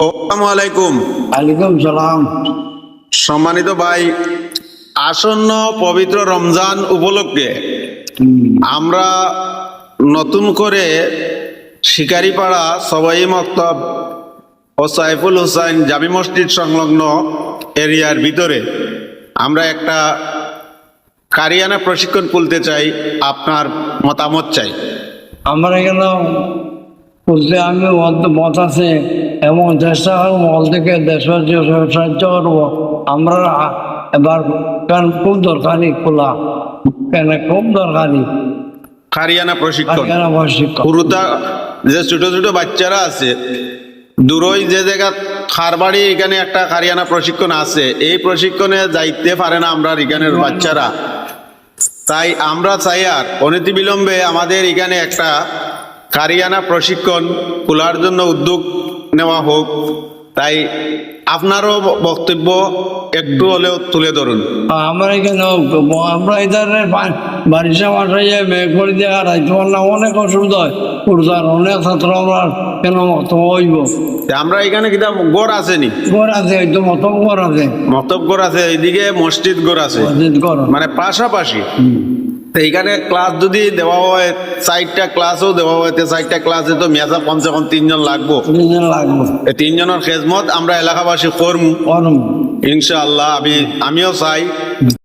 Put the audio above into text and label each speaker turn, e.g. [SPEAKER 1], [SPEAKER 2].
[SPEAKER 1] আসসালামু আলাইকুম।
[SPEAKER 2] আলাইকুম সালাম।
[SPEAKER 1] সম্মানিত ভাই আসন্ন পবিত্র রমজান উপলক্ষে আমরা নতুন করে শিকারিপাড়া সবাই মক্তব ও সাইফুল হুসাইন জামি মসজিদ সংলগ্ন এরিয়ার ভিতরে আমরা একটা কারিয়ানা প্রশিক্ষণ খুলতে চাই আপনার মতামত চাই।
[SPEAKER 2] আমরা এখানে আমি মত আছে। এবং চেষ্টা করব মল থেকে দেশের যে সাহায্য করব। আমরা এবার কেন খুব দরকারি খোলা? কেন খুব দরকারি?
[SPEAKER 1] কারিয়ানা প্রশিক্ষণ। পুরুতা যে ছোট ছোট বাচ্চারা আছে দূরই যে জায়গা খারবাড়ি এখানে একটা কারিয়ানা প্রশিক্ষণ আছে। এই প্রশিক্ষণে যাইতে পারে না আমরা এখানের বাচ্চারা। তাই আমরা চাই আর অনতি বিলম্বে আমাদের এখানে একটা কারিয়ানা প্রশিক্ষণ খোলার জন্য উদ্যোগ নেওয়া হোক তাই আপনারও বক্তব্য একটু হলেও তুলে ধরুন।
[SPEAKER 2] আমরা এখানে আমরা এধারে বারিশা মাসায় মেঘ করে দিয়ে আর রাইতে পারলাম অনেক অসুবিধা হয়। পুরুষার অনেক ছাত্র আমরা কেন মত হইব?
[SPEAKER 1] আমরা এখানে কিনা গড় আসেনি।
[SPEAKER 2] ঘর আছে হয়তো মত ঘর আছে।
[SPEAKER 1] মতব গড় আছে এইদিকে মসজিদ গড় আছে।
[SPEAKER 2] মসজিদ ঘর
[SPEAKER 1] মানে পাশাপাশি। তো এইখানে ক্লাস যদি দেওয়া হয় চারটা ক্লাসও দেওয়া হয় তো চারটা ক্লাসে তো মেজা কমসে কম তিনজন লাগবো।
[SPEAKER 2] তিনজন লাগবো।
[SPEAKER 1] এই তিনজনের খেজমত আমরা এলাকাবাসী করমু
[SPEAKER 2] করম
[SPEAKER 1] ইনশাআল্লাহ আমি আমিও চাই।